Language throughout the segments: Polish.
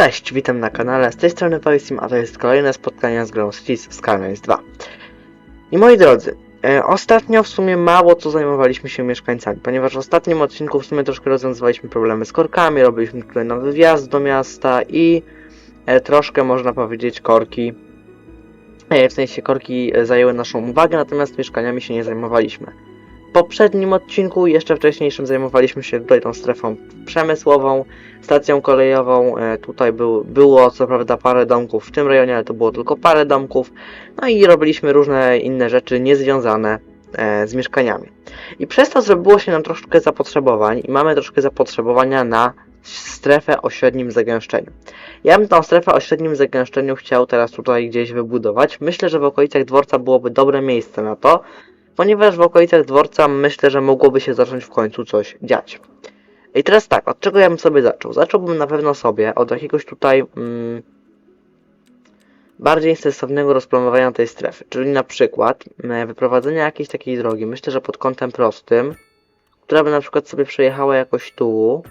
Cześć, witam na kanale, z tej strony Paisim, a to jest kolejne spotkanie z grą Streets Skylines 2. I moi drodzy, e, ostatnio w sumie mało co zajmowaliśmy się mieszkańcami, ponieważ w ostatnim odcinku w sumie troszkę rozwiązywaliśmy problemy z korkami, robiliśmy tutaj nowy wjazd do miasta i e, troszkę można powiedzieć korki, e, w sensie korki e, zajęły naszą uwagę, natomiast mieszkaniami się nie zajmowaliśmy. Poprzednim odcinku, jeszcze wcześniejszym, zajmowaliśmy się tutaj tą strefą przemysłową, stacją kolejową. E, tutaj był, było co prawda parę domków w tym rejonie, ale to było tylko parę domków. No i robiliśmy różne inne rzeczy niezwiązane e, z mieszkaniami. I przez to zrobiło się nam troszkę zapotrzebowań i mamy troszkę zapotrzebowania na strefę o średnim zagęszczeniu. Ja bym tą strefę o średnim zagęszczeniu chciał teraz tutaj gdzieś wybudować. Myślę, że w okolicach dworca byłoby dobre miejsce na to, ponieważ w okolicach dworca myślę, że mogłoby się zacząć w końcu coś dziać. I teraz tak, od czego ja bym sobie zaczął? Zacząłbym na pewno sobie od jakiegoś tutaj mm, bardziej sensownego rozplanowania tej strefy, czyli na przykład mm, wyprowadzenia jakiejś takiej drogi, myślę, że pod kątem prostym, która by na przykład sobie przejechała jakoś tu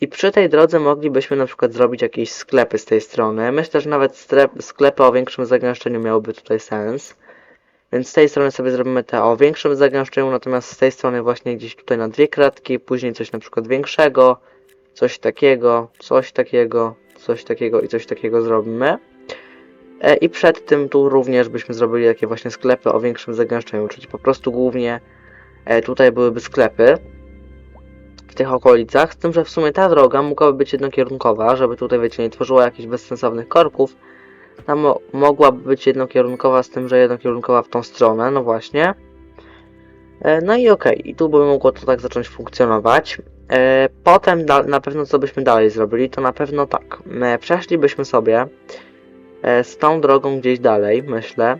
i przy tej drodze moglibyśmy na przykład zrobić jakieś sklepy z tej strony. Myślę, że nawet sklepy o większym zagęszczeniu miałyby tutaj sens. Więc z tej strony sobie zrobimy te o większym zagęszczeniu, natomiast z tej strony właśnie gdzieś tutaj na dwie kratki, później coś na przykład większego, coś takiego, coś takiego, coś takiego i coś takiego zrobimy. E, I przed tym tu również byśmy zrobili takie właśnie sklepy o większym zagęszczeniu, czyli po prostu głównie e, tutaj byłyby sklepy w tych okolicach, z tym, że w sumie ta droga mogłaby być jednokierunkowa, żeby tutaj wiecie, nie tworzyła jakichś bezsensownych korków, ta mo mogłaby być jednokierunkowa, z tym, że jednokierunkowa w tą stronę, no właśnie. E, no i okej, i tu by mogło to tak zacząć funkcjonować. E, potem na pewno co byśmy dalej zrobili, to na pewno tak. E, przeszlibyśmy sobie e, z tą drogą gdzieś dalej, myślę.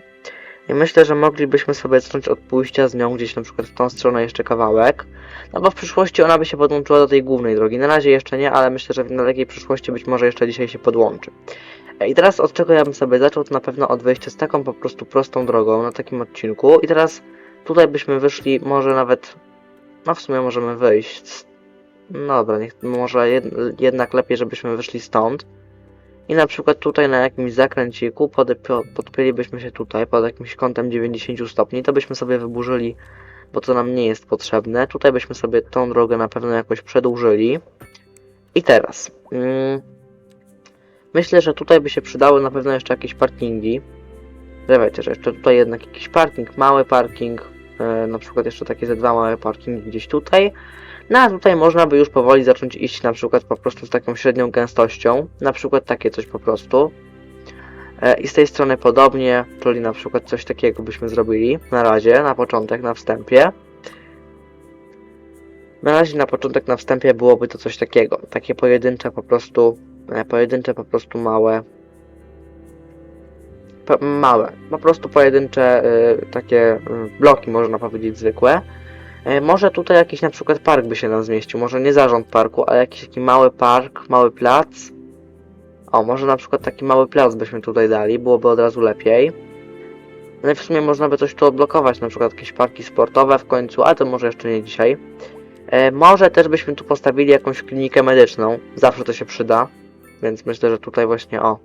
I myślę, że moglibyśmy sobie zacząć od pójścia z nią gdzieś na przykład w tą stronę jeszcze kawałek. No bo w przyszłości ona by się podłączyła do tej głównej drogi. Na razie jeszcze nie, ale myślę, że w dalekiej przyszłości być może jeszcze dzisiaj się podłączy. I teraz od czego ja bym sobie zaczął, to na pewno od wejścia z taką po prostu prostą drogą na takim odcinku. I teraz tutaj byśmy wyszli, może nawet, no w sumie możemy wyjść. No dobra, niech, może jed, jednak lepiej, żebyśmy wyszli stąd. I na przykład tutaj na jakimś zakręciku podepio- podpięlibyśmy się tutaj pod jakimś kątem 90 stopni, to byśmy sobie wyburzyli, bo to nam nie jest potrzebne. Tutaj byśmy sobie tą drogę na pewno jakoś przedłużyli. I teraz... Mm, Myślę, że tutaj by się przydały na pewno jeszcze jakieś parkingi. Wiecie, że jeszcze tutaj jednak jakiś parking, mały parking, e, na przykład jeszcze takie ze dwa małe parkingi gdzieś tutaj. No a tutaj można by już powoli zacząć iść na przykład po prostu z taką średnią gęstością, na przykład takie coś po prostu. E, I z tej strony podobnie, czyli na przykład coś takiego byśmy zrobili na razie, na początek, na wstępie. Na razie na początek, na wstępie byłoby to coś takiego, takie pojedyncze po prostu pojedyncze po prostu małe małe, po prostu pojedyncze y, takie y, bloki można powiedzieć zwykłe. E, może tutaj jakiś na przykład park by się nam zmieścił, może nie zarząd parku, ale jakiś taki mały park, mały plac. O, może na przykład taki mały plac byśmy tutaj dali, byłoby od razu lepiej. No i w sumie można by coś tu odblokować, na przykład jakieś parki sportowe w końcu, ale to może jeszcze nie dzisiaj. E, może też byśmy tu postawili jakąś klinikę medyczną, zawsze to się przyda. Więc myślę, że tutaj właśnie o.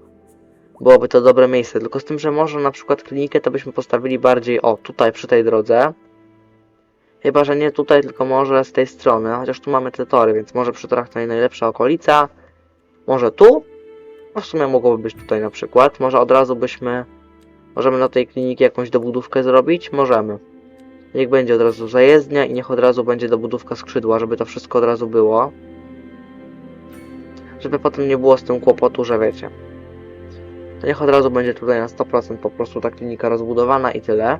Byłoby to dobre miejsce. Tylko z tym, że może na przykład klinikę to byśmy postawili bardziej o tutaj przy tej drodze. Chyba, że nie tutaj, tylko może z tej strony. Chociaż tu mamy te tory, więc może przy torach to najlepsza okolica. Może tu? No w sumie mogłoby być tutaj na przykład. Może od razu byśmy. Możemy na tej kliniki jakąś dobudówkę zrobić? Możemy. Niech będzie od razu zajezdnia i niech od razu będzie dobudówka skrzydła, żeby to wszystko od razu było żeby potem nie było z tym kłopotu, że wiecie. To niech od razu będzie tutaj na 100% po prostu ta klinika rozbudowana i tyle.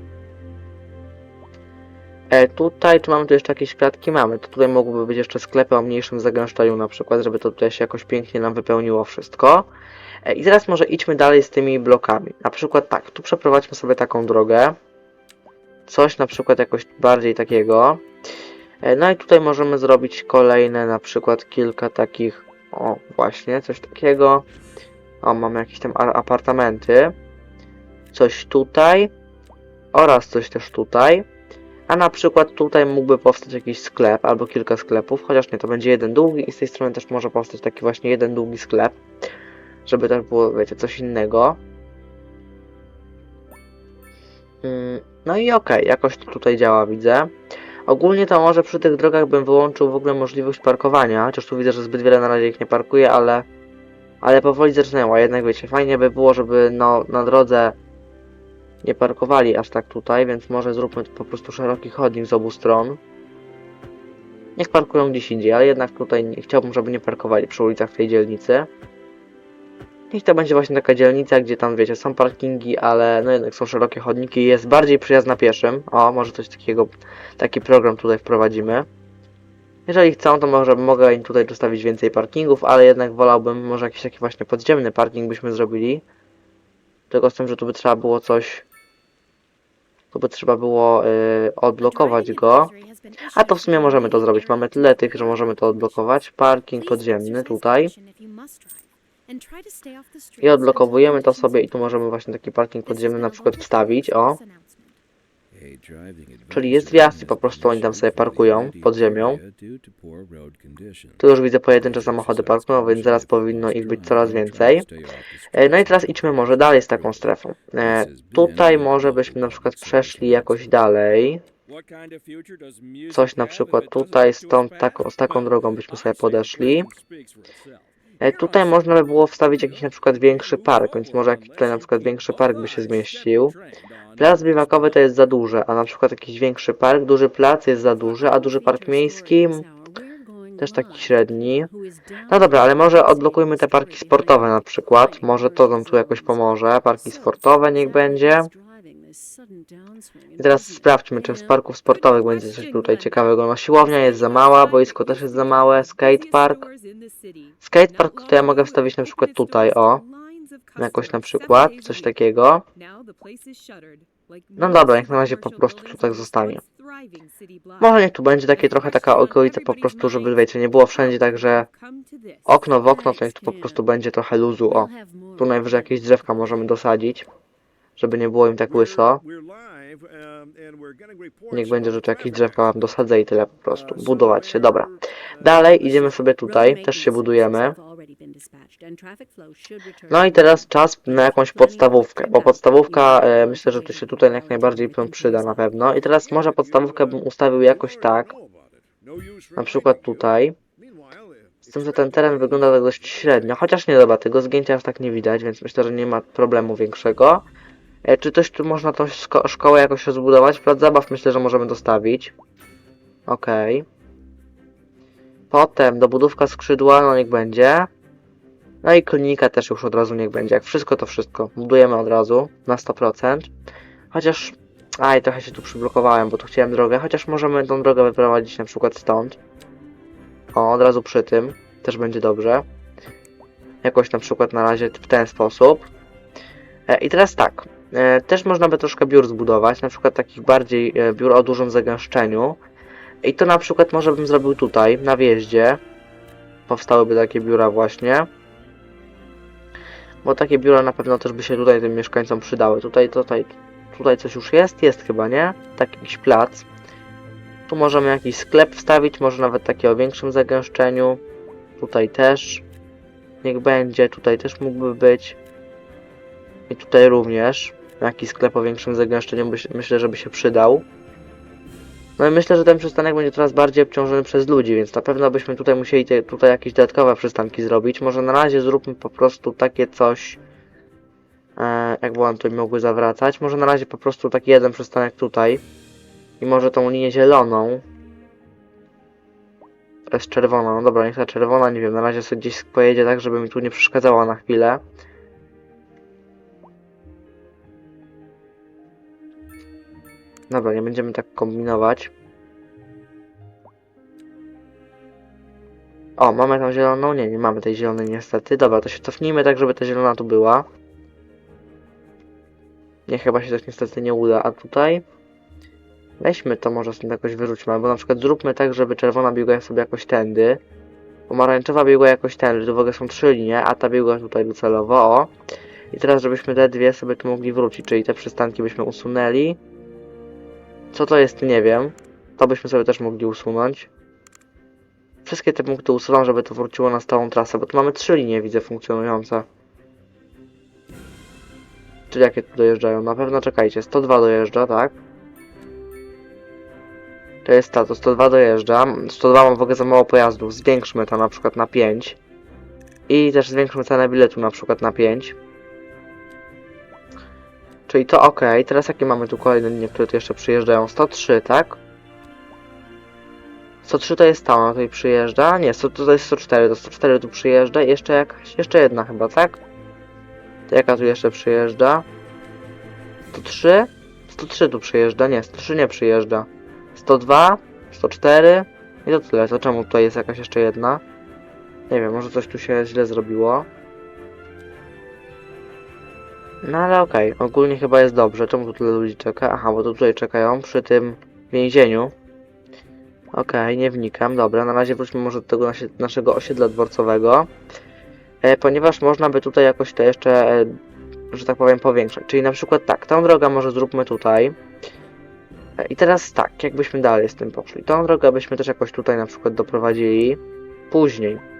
E, tutaj, czy mamy tu jeszcze jakieś kwiatki? Mamy. To tutaj mogłyby być jeszcze sklepy o mniejszym zagęszczeniu na przykład, żeby to tutaj się jakoś pięknie nam wypełniło wszystko. E, I teraz może idźmy dalej z tymi blokami. Na przykład tak, tu przeprowadźmy sobie taką drogę. Coś na przykład jakoś bardziej takiego. E, no i tutaj możemy zrobić kolejne na przykład kilka takich o, właśnie, coś takiego. O, mamy jakieś tam apartamenty. Coś tutaj. Oraz coś też tutaj. A na przykład tutaj mógłby powstać jakiś sklep albo kilka sklepów, chociaż nie, to będzie jeden długi i z tej strony też może powstać taki właśnie jeden długi sklep. żeby też było, wiecie, coś innego. Mm, No i okej, jakoś to tutaj działa, widzę. Ogólnie to może przy tych drogach bym wyłączył w ogóle możliwość parkowania, chociaż tu widzę, że zbyt wiele na razie ich nie parkuje, ale ale powoli zaczynęła, jednak wiecie, fajnie by było, żeby no, na drodze nie parkowali aż tak tutaj, więc może zróbmy po prostu szeroki chodnik z obu stron. Niech parkują gdzieś indziej, ale jednak tutaj nie, chciałbym, żeby nie parkowali przy ulicach tej dzielnicy. Niech to będzie właśnie taka dzielnica, gdzie tam wiecie, są parkingi, ale no jednak są szerokie chodniki i jest bardziej przyjazna pieszym. O, może coś takiego, taki program tutaj wprowadzimy. Jeżeli chcą, to może mogę im tutaj dostawić więcej parkingów, ale jednak wolałbym może jakiś taki właśnie podziemny parking byśmy zrobili. Tylko z tym, że tu by trzeba było coś... Tu by trzeba było y, odblokować go. A to w sumie możemy to zrobić. Mamy tyle tych, że możemy to odblokować. Parking podziemny tutaj. I odblokowujemy to sobie i tu możemy właśnie taki parking podziemny na przykład wstawić. O, Czyli jest wjazd i po prostu oni tam sobie parkują pod ziemią. tu już widzę pojedyncze samochody parkują, więc zaraz powinno ich być coraz więcej. E, No i teraz idźmy może dalej z taką strefą. E, tutaj może byśmy na przykład przeszli jakoś dalej. Coś na przykład tutaj, stąd tako, z taką drogą byśmy sobie podeszli. E, Tutaj można by było wstawić jakiś na przykład większy park, więc może jakiś tutaj na przykład większy park by się zmieścił. Plac biwakowy to jest za duże, a na przykład jakiś większy park, duży plac jest za duży, a duży park miejski też taki średni. No dobra, ale może odblokujmy te parki sportowe na przykład. Może to nam tu jakoś pomoże. Parki sportowe niech będzie. I teraz sprawdźmy, czy z parków sportowych będzie coś tutaj ciekawego. No siłownia jest za mała, boisko też jest za małe, skatepark. Skatepark to ja mogę wstawić na przykład tutaj, o. Jakoś na przykład, coś takiego. No dobra, jak na razie po prostu tu tak zostanie. Może niech tu będzie takie trochę taka okolica po prostu, żeby wiecie, nie było wszędzie tak, że okno w okno, to niech tu po prostu będzie trochę luzu, o. Tu najwyżej jakieś drzewka możemy dosadzić, żeby nie było im tak łyso. Niech będzie, że tu jakieś drzewka wam dosadzę i tyle po prostu. Budować się, dobra. Dalej idziemy sobie tutaj, też się budujemy. No i teraz czas na jakąś podstawówkę, bo podstawówka e, myślę, że to się tutaj jak najbardziej przy- przyda na pewno. I teraz może podstawówkę bym ustawił jakoś tak, na przykład tutaj. Z tym, że ten teren wygląda tak dość średnio, chociaż nie dobra, tego zgięcia aż tak nie widać, więc myślę, że nie ma problemu większego. E, czy też tu można tą szko szkołę jakoś rozbudować? Plac zabaw myślę, że możemy dostawić. Okej. Potem dobudówka skrzydła, no niech będzie. No i klinika też już od razu niech będzie. Jak wszystko to wszystko. Budujemy od razu na 100%. Chociaż... Aj, trochę się tu przyblokowałem, bo tu chciałem drogę. Chociaż możemy tą drogę wyprowadzić na przykład stąd. O, od razu przy tym. Też będzie dobrze. Jakoś na przykład na razie w ten sposób. E, I teraz tak. E, też można by troszkę biur zbudować. Na przykład takich bardziej e, biur o dużym zagęszczeniu. I to na przykład może bym zrobił tutaj, na wjeździe. Powstałyby takie biura właśnie. Bo takie biura na pewno też by się tutaj tym mieszkańcom przydały. Tutaj, tutaj, tutaj coś już jest? Jest chyba, nie? Taki jakiś plac. Tu możemy jakiś sklep wstawić, może nawet taki o większym zagęszczeniu. Tutaj też. Niech będzie, tutaj też mógłby być. I tutaj również. Jakiś sklep o większym zagęszczeniu myślę, że by się przydał. No i myślę, że ten przystanek będzie coraz bardziej obciążony przez ludzi, więc na pewno byśmy tutaj musieli te, tutaj jakieś dodatkowe przystanki zrobić. Może na razie zróbmy po prostu takie coś, e, jak byłam tutaj mogły zawracać. Może na razie po prostu taki jeden przystanek tutaj. I może tą linię zieloną. To jest czerwona, no dobra, niech ta czerwona, nie wiem, na razie sobie gdzieś pojedzie tak, żeby mi tu nie przeszkadzała na chwilę. Dobra, nie będziemy tak kombinować. O, mamy tam zieloną? Nie, nie mamy tej zielonej niestety. Dobra, to się cofnijmy tak, żeby ta zielona tu była. Nie, chyba się też niestety nie uda. A tutaj? Weźmy to może stąd jakoś wyrzućmy, albo na przykład zróbmy tak, żeby czerwona biegła sobie jakoś tędy. Pomarańczowa biegła jakoś tędy, tu w ogóle są trzy linie, a ta biegła tutaj docelowo, o. I teraz żebyśmy te dwie sobie tu mogli wrócić, czyli te przystanki byśmy usunęli. Co to jest, nie wiem. To byśmy sobie też mogli usunąć. Wszystkie te punkty usuwam, żeby to wróciło na stałą trasę, bo tu mamy trzy linie, widzę, funkcjonujące. Czyli jakie tu dojeżdżają? Na pewno czekajcie, 102 dojeżdża, tak? To jest ta, to 102 dojeżdża. 102 mam w ogóle za mało pojazdów. Zwiększmy to na przykład na 5. I też zwiększmy cenę biletu na przykład na 5. Czyli to ok. Teraz jakie mamy tu kolejne linie, które tu jeszcze przyjeżdżają? 103, tak? 103 to jest ta, ona tutaj przyjeżdża. Nie, 100, to jest 104, to 104 tu przyjeżdża i jeszcze jakaś, jeszcze jedna chyba, tak? To jaka tu jeszcze przyjeżdża? 103? 103 tu przyjeżdża, nie, 103 nie przyjeżdża. 102, 104 i to tyle. To czemu tutaj jest jakaś jeszcze jedna? Nie wiem, może coś tu się źle zrobiło. No ale okej, ogólnie chyba jest dobrze. Czemu tu tyle ludzi czeka? Aha, bo to tutaj czekają przy tym więzieniu. Okej, nie wnikam. Dobra, na razie wróćmy może do tego naszego osiedla dworcowego. E, ponieważ można by tutaj jakoś to jeszcze, e, że tak powiem, powiększać. Czyli na przykład tak, tą drogę może zróbmy tutaj. E, I teraz tak, jakbyśmy dalej z tym poszli. Tą drogę byśmy też jakoś tutaj na przykład doprowadzili. Później.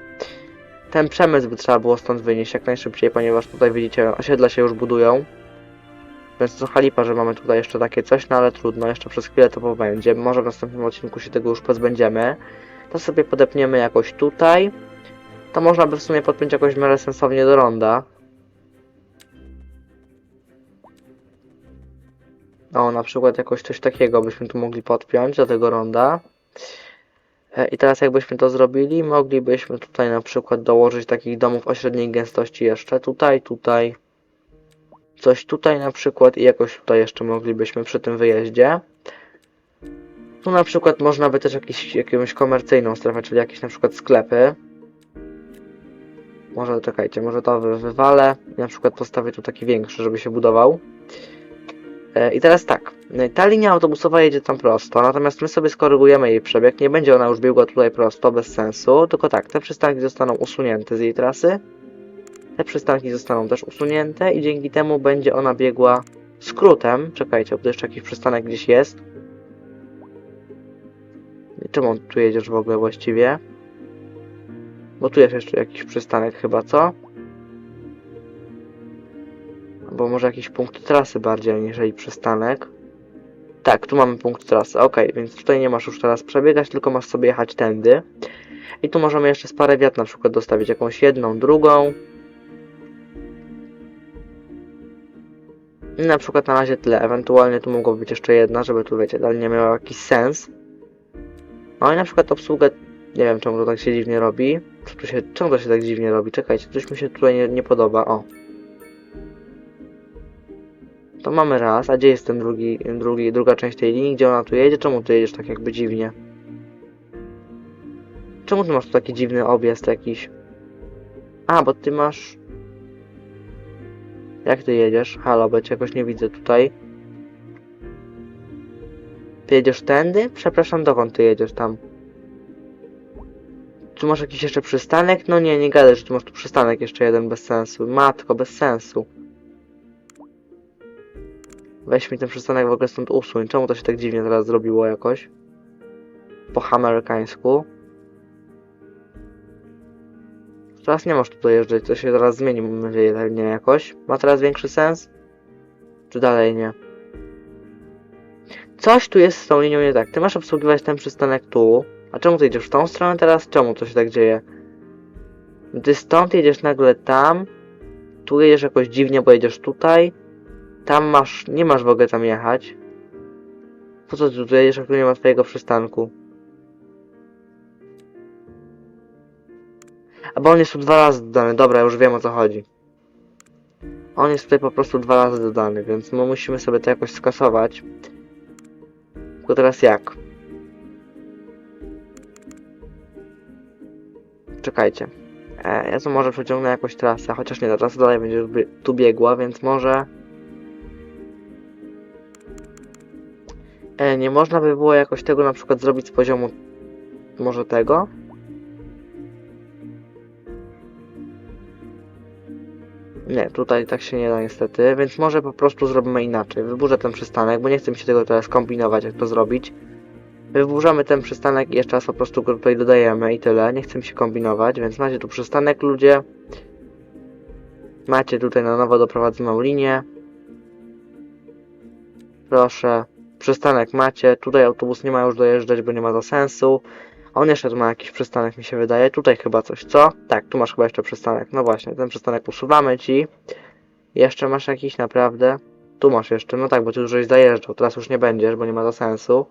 Ten przemysł by trzeba było stąd wynieść jak najszybciej, ponieważ tutaj widzicie, osiedla się już budują. Więc to chalipa, że mamy tutaj jeszcze takie coś, no ale trudno, jeszcze przez chwilę to pobędzie. Może w następnym odcinku się tego już pozbędziemy. To sobie podepniemy jakoś tutaj. To można by w sumie podpiąć jakoś w miarę sensownie do ronda. O, na przykład jakoś coś takiego byśmy tu mogli podpiąć do tego ronda. E, I teraz jakbyśmy to zrobili, moglibyśmy tutaj na przykład dołożyć takich domów o średniej gęstości jeszcze tutaj, tutaj. Coś tutaj na przykład i jakoś tutaj jeszcze moglibyśmy przy tym wyjeździe. Tu na przykład można by też jakiś, jakąś komercyjną strefę, czyli jakieś na przykład sklepy. Może czekajcie, może to wy- wywalę na przykład postawię tu taki większy, żeby się budował. E, I teraz tak, e, ta linia autobusowa jedzie tam prosto, natomiast my sobie skorygujemy jej przebieg, nie będzie ona już biegła tutaj prosto, bez sensu, tylko tak, te przystanki zostaną usunięte z jej trasy, te przystanki zostaną też usunięte i dzięki temu będzie ona biegła skrótem, czekajcie, bo jeszcze jakiś przystanek gdzieś jest. Czemu tu jedziesz w ogóle właściwie? Bo tu jest jeszcze jakiś przystanek chyba, co? Albo może jakiś punkt trasy bardziej, aniżeli przystanek. Tak, tu mamy punkt trasy, ok, więc tutaj nie masz już teraz przebiegać, tylko masz sobie jechać tędy. I tu możemy jeszcze z parę wiat na przykład dostawić, jakąś jedną, drugą. I na przykład na razie tyle, ewentualnie tu mogło być jeszcze jedna, żeby tu wiecie, dalej nie miało jakiś sens. No i na przykład obsługę, nie wiem czemu to tak się dziwnie robi. Co tu się, czemu to się tak dziwnie robi? Czekajcie, coś mi się tutaj nie, nie podoba, o. To mamy raz, a gdzie jest ten drugi, drugi, druga część tej linii, gdzie ona tu jedzie? Czemu tu jedziesz tak jakby dziwnie? Czemu ty masz tu taki dziwny objazd jakiś? A, bo ty masz... Jak ty jedziesz? Halo, bo cię jakoś nie widzę tutaj. Ty jedziesz tędy? Przepraszam, dokąd ty jedziesz tam? Tu masz jakiś jeszcze przystanek? No nie, nie gadaj, że tu masz tu przystanek jeszcze jeden bez sensu. Matko, bez sensu. Weź mi ten przystanek w ogóle stąd usuń. Czemu to się tak dziwnie teraz zrobiło jakoś? Po amerykańsku. Teraz nie masz tu dojeżdżać, to się zaraz zmieni, mam nadzieję, tak nie jakoś. Ma teraz większy sens? Czy dalej nie? Coś tu jest z tą linią nie tak. Ty masz obsługiwać ten przystanek tu. A czemu ty jedziesz w tą stronę teraz? Czemu to się tak dzieje? Ty stąd jedziesz nagle tam. Tu jedziesz jakoś dziwnie, bo jedziesz tutaj. Tam masz, nie masz w ogóle tam jechać. Po co ty tu jedziesz, tu nie ma twojego przystanku? A bo on jest tu dwa razy dodany, dobra, już wiem o co chodzi. On jest tutaj po prostu dwa razy dodany, więc my musimy sobie to jakoś skasować. Tylko teraz jak? Czekajcie. E, ja tu może przeciągnę jakąś trasę, chociaż nie, ta trasa dalej będzie tu biegła, więc może... E, nie można by było jakoś tego na przykład zrobić z poziomu może tego? Nie, tutaj tak się nie da niestety, więc może po prostu zrobimy inaczej. Wyburzę ten przystanek, bo nie chcę mi się tego teraz kombinować, jak to zrobić. Wyburzamy ten przystanek i jeszcze raz po prostu go tutaj dodajemy i tyle. Nie chcę mi się kombinować, więc macie tu przystanek ludzie. Macie tutaj na nowo doprowadzoną linię. Proszę. Przystanek macie. Tutaj autobus nie ma już dojeżdżać, bo nie ma to sensu. On jeszcze tu ma jakiś przystanek, mi się wydaje. Tutaj chyba coś, co? Tak, tu masz chyba jeszcze przystanek. No właśnie, ten przystanek usuwamy ci. Jeszcze masz jakiś, naprawdę? Tu masz jeszcze, no tak, bo ty już żeś zajeżdżał. Teraz już nie będziesz, bo nie ma to sensu.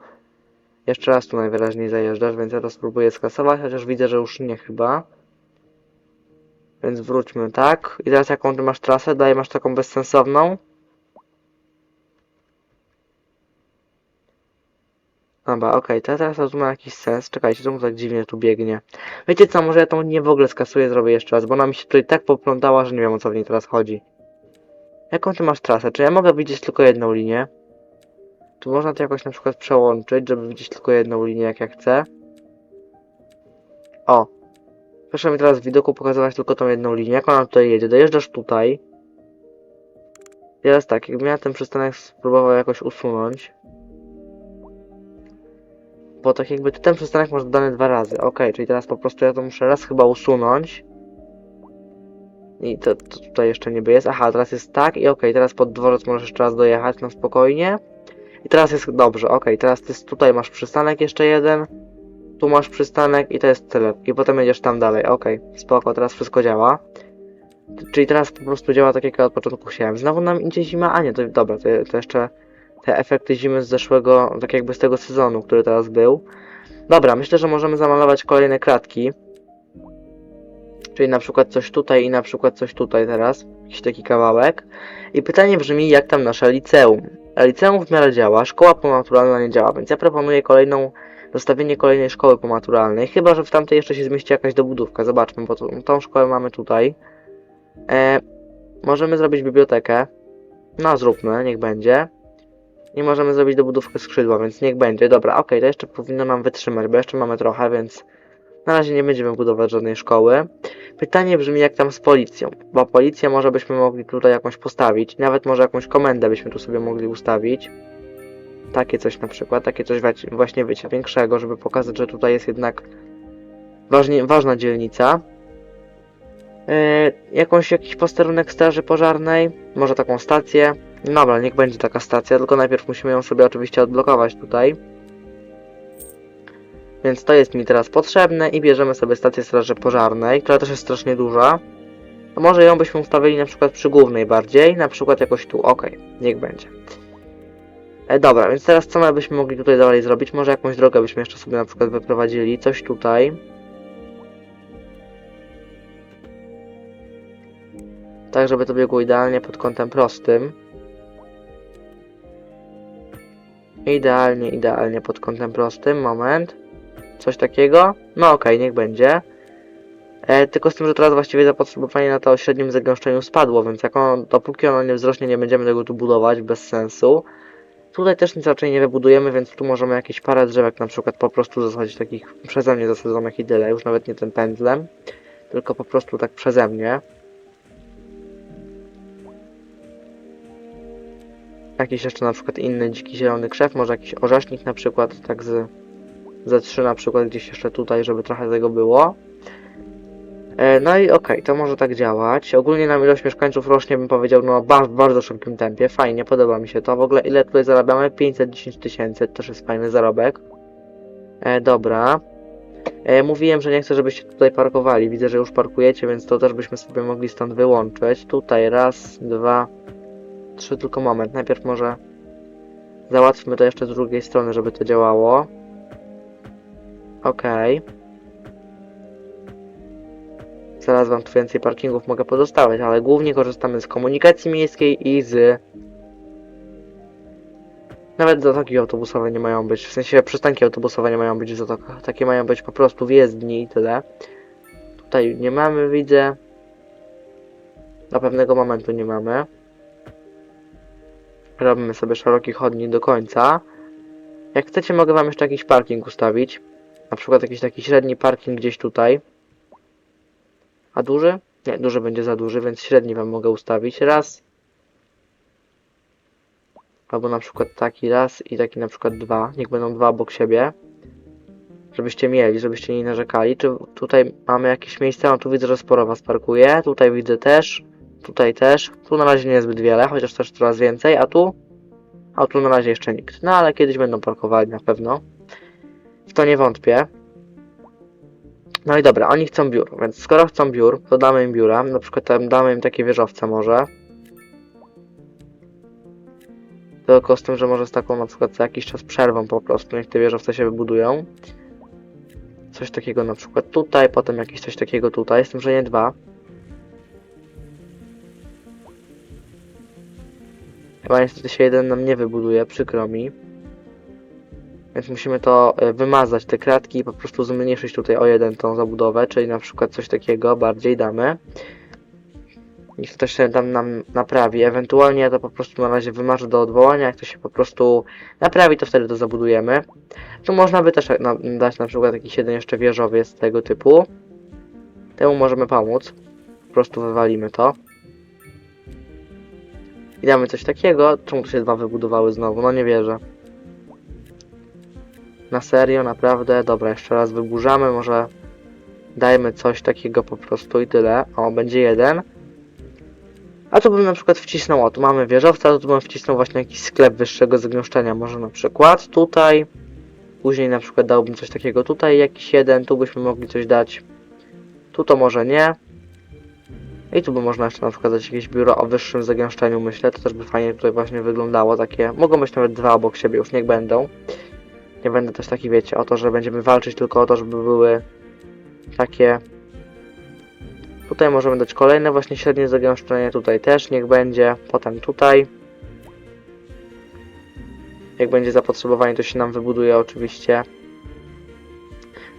Jeszcze raz tu najwyraźniej zajeżdżasz, więc ja to spróbuję skasować, chociaż widzę, że już nie chyba. Więc wróćmy, tak? I teraz jaką ty masz trasę? Dalej masz taką bezsensowną? Dobra, okej, trasa tu ma jakiś sens. Czekajcie, czemu tak dziwnie tu biegnie? Wiecie co, może ja tą nie w ogóle skasuję, zrobię jeszcze raz, bo ona mi się tutaj tak poplątała, że nie wiem o co w niej teraz chodzi. Jaką ty masz trasę? Czy ja mogę widzieć tylko jedną linię? Czy można to jakoś na przykład przełączyć, żeby widzieć tylko jedną linię, jak ja chcę? O! Proszę mi teraz w widoku pokazywać tylko tą jedną linię. Jak ona tutaj jedzie? Dojeżdżasz tutaj. Teraz tak, jakbym ja ten przystanek spróbował jakoś usunąć. Bo tak jakby ten przystanek masz dodany dwa razy. Ok, czyli teraz po prostu ja to muszę raz chyba usunąć. I to, to tutaj jeszcze niby jest. Aha, teraz jest tak i okej, teraz pod dworzec możesz jeszcze raz dojechać na spokojnie. I teraz jest dobrze, okej, teraz ty tutaj masz przystanek jeszcze jeden. Tu masz przystanek i to jest tyle. I potem jedziesz tam dalej, okej, spoko, teraz wszystko działa. Czyli teraz po prostu działa tak jak ja od początku chciałem. Znowu nam idzie zima, a nie, to dobra, to, to jeszcze te efekty zimy z zeszłego, tak jakby z tego sezonu, który teraz był. Dobra, myślę, że możemy zamalować kolejne kratki. Czyli na przykład coś tutaj i na przykład coś tutaj teraz. Jakiś taki kawałek. I pytanie brzmi, jak tam nasze liceum? Liceum w miarę działa, szkoła pomaturalna nie działa, więc ja proponuję kolejną, zostawienie kolejnej szkoły pomaturalnej. Chyba, że w tamtej jeszcze się zmieści jakaś dobudówka. Zobaczmy, bo tą, tą szkołę mamy tutaj. E, możemy zrobić bibliotekę. No, zróbmy, niech będzie. I możemy zrobić dobudówkę skrzydła, więc niech będzie. Dobra, okej, to jeszcze powinno nam wytrzymać, bo jeszcze mamy trochę, więc na razie nie będziemy budować żadnej szkoły. Pytanie brzmi, jak tam z policją, bo policję może byśmy mogli tutaj jakąś postawić, nawet może jakąś komendę byśmy tu sobie mogli ustawić. Takie coś na przykład, takie coś właśnie wiecie, większego, żeby pokazać, że tutaj jest jednak ważnie, ważna dzielnica. Yy, jakąś, jakiś posterunek straży pożarnej, może taką stację. Dobra, niech będzie taka stacja, tylko najpierw musimy ją sobie oczywiście odblokować tutaj. Więc to jest mi teraz potrzebne i bierzemy sobie stację straży pożarnej, która też jest strasznie duża. A może ją byśmy ustawili na przykład przy głównej bardziej, na przykład jakoś tu, ok, niech będzie. E, dobra, więc teraz co my byśmy mogli tutaj dalej zrobić? Może jakąś drogę byśmy jeszcze sobie na przykład wyprowadzili, coś tutaj. Tak, żeby to biegło idealnie pod kątem prostym. Idealnie, idealnie pod kątem prostym. Moment. Coś takiego? No okej, niech będzie. E, tylko z tym, że teraz właściwie zapotrzebowanie na to o średnim zagęszczeniu spadło, więc jak ono, dopóki ono nie wzrośnie, nie będziemy tego tu budować, bez sensu. Tutaj też nic raczej nie wybudujemy, więc tu możemy jakieś parę drzewek na przykład po prostu zasadzić takich przeze mnie zasadzonych i tyle, już nawet nie tym pędzlem, tylko po prostu tak przeze mnie. Jakiś jeszcze na przykład inny dziki zielony krzew, może jakiś orzesznik na przykład, tak z ze trzy na przykład gdzieś jeszcze tutaj, żeby trochę tego było. E, No i okej, to może tak działać. Ogólnie nam ilość mieszkańców rośnie, bym powiedział, no w bardzo szybkim tempie. Fajnie, podoba mi się to. W ogóle ile tutaj zarabiamy? 510 tysięcy, też jest fajny zarobek. E, dobra. E, mówiłem, że nie chcę, żebyście tutaj parkowali. Widzę, że już parkujecie, więc to też byśmy sobie mogli stąd wyłączyć. Tutaj raz, dwa, trzy, tylko moment. Najpierw może załatwmy to jeszcze z drugiej strony, żeby to działało. Okej. Zaraz wam tu więcej parkingów mogę pozostawiać, ale głównie korzystamy z komunikacji miejskiej i z... Nawet zatoki autobusowe nie mają być, w sensie przystanki autobusowe nie mają być w zatokach. Takie mają być po prostu wjezdni i tyle. Tutaj nie mamy, widzę. Do pewnego momentu nie mamy. Robimy sobie szeroki chodnik do końca. Jak chcecie, mogę wam jeszcze jakiś parking ustawić. Na przykład jakiś taki średni parking gdzieś tutaj. A duży? Nie, duży będzie za duży, więc średni wam mogę ustawić. Raz. Albo na przykład taki raz i taki na przykład dwa. Niech będą dwa obok siebie. Żebyście mieli, żebyście nie narzekali. Czy tutaj mamy jakieś miejsce? No tu widzę, że sporo was parkuje. Tutaj widzę też. Tutaj też. Tu na razie niezbyt wiele, chociaż też coraz więcej. A tu? A tu na razie jeszcze nikt. No ale kiedyś będą parkowali na pewno. W to nie wątpię. No i dobra, oni chcą biur, więc skoro chcą biur, to damy im biura. Na przykład damy im takie wieżowce może. Tylko z tym, że może z taką na przykład co jakiś czas przerwą po prostu, niech te wieżowce się wybudują. Coś takiego na przykład tutaj, potem jakieś coś takiego tutaj, z tym, że nie dwa. Chyba niestety się jeden nam nie wybuduje, przykro mi. Więc musimy to e, wymazać, te kratki i po prostu zmniejszyć tutaj o jeden tą zabudowę, czyli na przykład coś takiego bardziej damy. Niech to też się tam nam naprawi. Ewentualnie ja to po prostu na razie wymarzę do odwołania, jak to się po prostu naprawi, to wtedy to zabudujemy. Tu można by też dać na przykład jakiś jeden jeszcze wieżowiec tego typu. Temu możemy pomóc. Po prostu wywalimy to. I damy coś takiego. Czemu tu się dwa wybudowały znowu? No nie wierzę. Na serio, naprawdę. Dobra, jeszcze raz wyburzamy. Może dajmy coś takiego po prostu i tyle. O, będzie jeden. A tu bym na przykład wcisnął, o tu mamy wieżowca, to tu bym wcisnął właśnie jakiś sklep wyższego zagęszczenia, może na przykład tutaj. Później na przykład dałbym coś takiego tutaj, jakiś jeden, tu byśmy mogli coś dać. Tu to może nie. I tu by można jeszcze na przykład jakieś biuro o wyższym zagęszczeniu, myślę, to też by fajnie tutaj właśnie wyglądało, takie, mogą być nawet dwa obok siebie, już niech będą. Nie będę też taki, wiecie, o to, że będziemy walczyć tylko o to, żeby były takie Tutaj możemy dać kolejne właśnie średnie zagęszczenie, tutaj też niech będzie, potem tutaj. Jak będzie zapotrzebowanie, to się nam wybuduje oczywiście.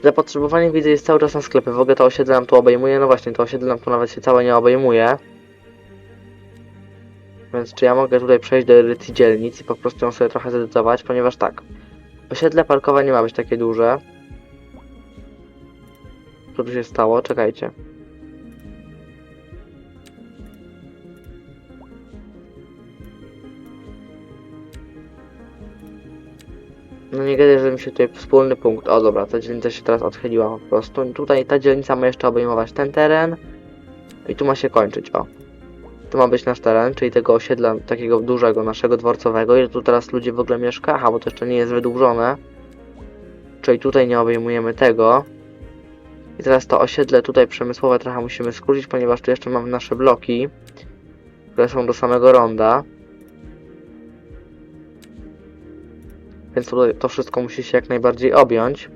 Zapotrzebowanie widzę jest cały czas na sklepy, w ogóle to osiedle nam tu obejmuje, no właśnie, to osiedle nam tu nawet się całe nie obejmuje. Więc czy ja mogę tutaj przejść do edycji dzielnic i po prostu ją sobie trochę zedytować, ponieważ tak, osiedle parkowe nie ma być takie duże. Co tu się stało? Czekajcie. No nie gadaj, że mi się tutaj wspólny punkt. O dobra, ta dzielnica się teraz odchyliła po prostu. Tutaj ta dzielnica ma jeszcze obejmować ten teren. I tu ma się kończyć, o. Tu ma być nasz teren, czyli tego osiedla takiego dużego, naszego dworcowego. Ile tu teraz ludzi w ogóle mieszka? Aha, bo to jeszcze nie jest wydłużone. Czyli tutaj nie obejmujemy tego. I teraz to osiedle tutaj przemysłowe trochę musimy skrócić, ponieważ tu jeszcze mamy nasze bloki, które są do samego ronda. Więc tutaj to wszystko musi się jak najbardziej objąć.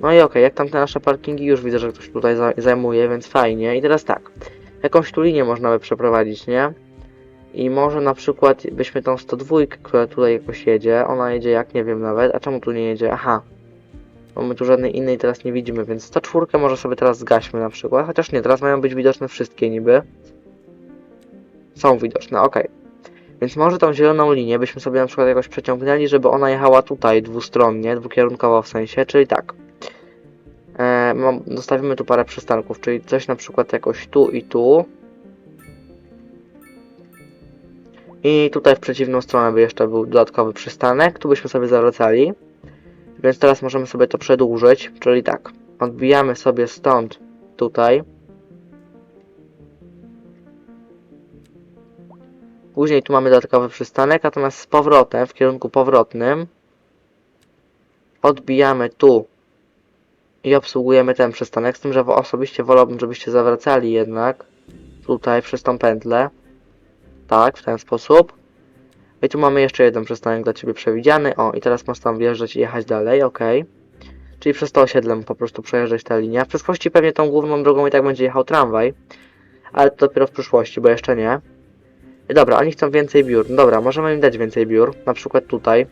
No i okej, jak tam te nasze parkingi, już widzę, że ktoś tutaj za- zajmuje, więc fajnie. I teraz tak, jakąś tu linię można by przeprowadzić, nie? I może na przykład byśmy tą 102, która tutaj jakoś jedzie, ona jedzie jak, nie wiem nawet, a czemu tu nie jedzie? Aha, bo my tu żadnej innej teraz nie widzimy, więc 104 może sobie teraz zgaśmy na przykład, chociaż nie, teraz mają być widoczne wszystkie niby. Są widoczne, okej. Więc może tą zieloną linię byśmy sobie na przykład jakoś przeciągnęli, żeby ona jechała tutaj dwustronnie, dwukierunkowo w sensie, czyli tak. E, mam, dostawimy tu parę przystanków, czyli coś na przykład jakoś tu i tu. I tutaj w przeciwną stronę by jeszcze był dodatkowy przystanek, tu byśmy sobie zawracali. Więc teraz możemy sobie to przedłużyć, czyli tak. Odbijamy sobie stąd tutaj. Później tu mamy dodatkowy przystanek, natomiast z powrotem, w kierunku powrotnym odbijamy tu i obsługujemy ten przystanek, z tym, że osobiście wolałbym, żebyście zawracali jednak tutaj przez tą pętlę. Tak, w ten sposób. I tu mamy jeszcze jeden przystanek dla Ciebie przewidziany. O, i teraz możesz tam wjeżdżać i jechać dalej, ok. Czyli przez to osiedlem po prostu przejeżdżać ta linia. W przyszłości pewnie tą główną drogą i tak będzie jechał tramwaj. Ale to dopiero w przyszłości, bo jeszcze nie. Dobra, oni chcą więcej biur. Dobra, możemy im dać więcej biur. Na przykład tutaj.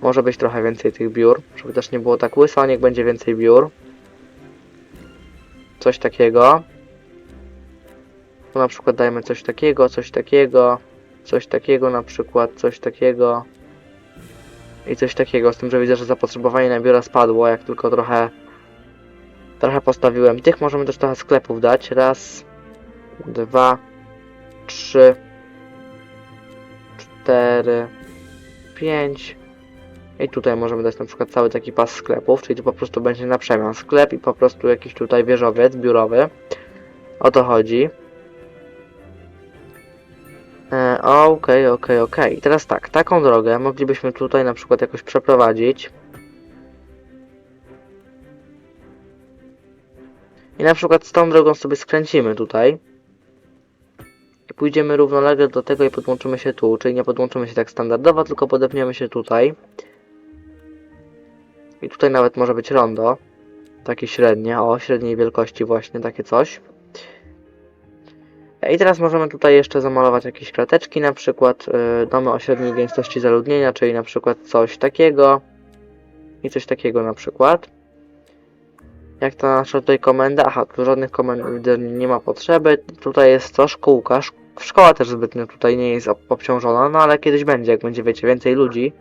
Może być trochę więcej tych biur, żeby też nie było tak łyso, niech będzie więcej biur. Coś takiego. Tu na przykład dajmy coś takiego, coś takiego, coś takiego na przykład, coś takiego. I coś takiego, z tym, że widzę, że zapotrzebowanie na biura spadło, jak tylko trochę trochę postawiłem. Tych możemy też trochę sklepów dać. Raz, dwa, trzy, cztery, pięć. I tutaj możemy dać na przykład cały taki pas sklepów, czyli tu po prostu będzie na przemian sklep i po prostu jakiś tutaj wieżowiec biurowy. O to chodzi. E, Okej, okej, okej. Teraz tak, taką drogę moglibyśmy tutaj na przykład jakoś przeprowadzić. I na przykład z tą drogą sobie skręcimy tutaj. Pójdziemy równolegle do tego i podłączymy się tu, czyli nie podłączymy się tak standardowo, tylko podepniemy się tutaj. I tutaj nawet może być rondo. Takie średnie, o średniej wielkości właśnie, takie coś. I teraz możemy tutaj jeszcze zamalować jakieś krateczki, na przykład y, domy o średniej gęstości zaludnienia, czyli na przykład coś takiego i coś takiego na przykład. Jak to nasza tutaj komenda? Aha, tu żadnych komend nie ma potrzeby. Tutaj jest co? Szkółka. Szk- Szkoła też zbytnio tutaj nie jest ob- obciążona, no ale kiedyś będzie, jak będzie, wiecie, więcej ludzi.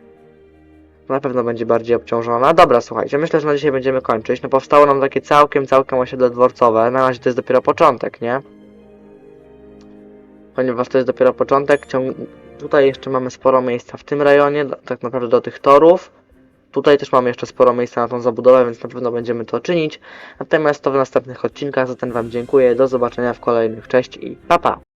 Na pewno będzie bardziej obciążona. Dobra, słuchajcie, myślę, że na dzisiaj będziemy kończyć. No powstało nam takie całkiem, całkiem osiedle dworcowe. Na razie to jest dopiero początek, nie? Ponieważ to jest dopiero początek, ciąg... tutaj jeszcze mamy sporo miejsca w tym rejonie, tak naprawdę do tych torów. Tutaj też mamy jeszcze sporo miejsca na tą zabudowę, więc na pewno będziemy to czynić. Natomiast to w następnych odcinkach, zatem Wam dziękuję, do zobaczenia w kolejnych, cześć i pa pa!